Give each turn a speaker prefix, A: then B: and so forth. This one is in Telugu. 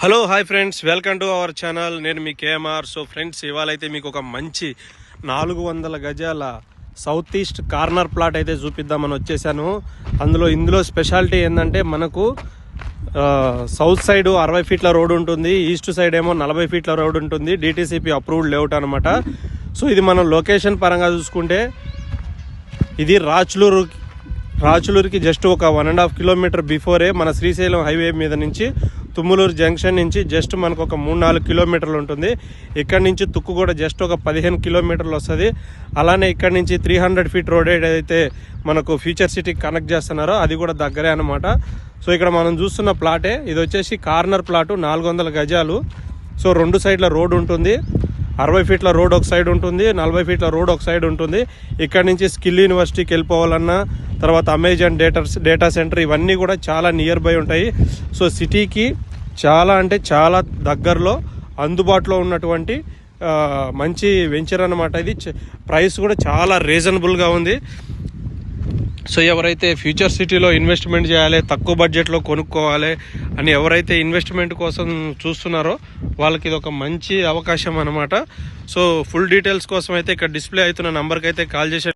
A: Hello hi friends welcome to our channel నేను మీ కేఎంఆర్ సో ఫ్రెండ్స్ ఇవాళ అయితే మీకు ఒక మంచి నాలుగు వందల గజాల సౌత్ ఈస్ట్ కార్నర్ ప్లాట్ అయితే చూపిద్దామని వచ్చేసాను. అందులో ఇందులో స్పెషాలిటీ ఏంటంటే మనకు సౌత్ సైడ్ అరవై ఫీట్ల రోడ్ ఉంటుంది. ఈస్ట్ సైడ్ ఏమో నలభై ఫీట్ల రోడ్ ఉంటుంది. డిటీసీపీ అప్రూవ్డ్ లేఅవుట్ అనమాట సో ఇది మనం లొకేషన్ పరంగా చూసుకుంటే ఇది రాచులూరు రాచులూరుకి జస్ట్ ఒక వన్ అండ్ హాఫ్ కిలోమీటర్ బిఫోరే మన శ్రీశైలం హైవే మీద నుంచి తుమ్ములూరు జంక్షన్ నుంచి జస్ట్ మనకు ఒక మూడు నాలుగు కిలోమీటర్లు ఉంటుంది. ఇక్కడ నుంచి తుక్కు కూడా జస్ట్ ఒక పదిహేను కిలోమీటర్లు వస్తుంది. అలానే ఇక్కడ నుంచి త్రీ హండ్రెడ్ ఫీట్ రోడ్ ఏదైతే మనకు ఫ్యూచర్ సిటీకి కనెక్ట్ చేస్తున్నారో అది కూడా దగ్గరే అనమాట సో ఇక్కడ మనం చూస్తున్న ప్లాటే ఇది వచ్చేసి కార్నర్ ప్లాటు నాలుగు వందల గజాలు. సో రెండు సైడ్ల రోడ్ ఉంటుంది. అరవై ఫీట్ల రోడ్ ఒక సైడ్ ఉంటుంది. నలభై ఫీట్ల రోడ్ ఒక సైడ్ ఉంటుంది. ఇక్కడ నుంచి స్కిల్ యూనివర్సిటీకి వెళ్ళిపోవాలన్నా తర్వాత అమెజాన్ డేటా డేటా సెంటర్ ఇవన్నీ కూడా చాలా నియర్ బై ఉంటాయి. సో సిటీకి చాలా అంటే చాలా దగ్గరలో అందుబాటులో ఉన్నటువంటి మంచి వెంచర్ అనమాట ఇది. ప్రైస్ కూడా చాలా రీజనబుల్గా ఉంది. సో ఎవరైతే ఫ్యూచర్ సిటీలో ఇన్వెస్ట్మెంట్ చేయాలి తక్కువ బడ్జెట్లో కొనుక్కోవాలి అని ఎవరైతే ఇన్వెస్ట్మెంట్ కోసం చూస్తున్నారో వాళ్ళకి ఇది ఒక మంచి అవకాశం అనమాట సో ఫుల్ డీటెయిల్స్ కోసం అయితే ఇక్కడ డిస్ప్లే అవుతున్న నెంబర్కి అయితే కాల్ చేసే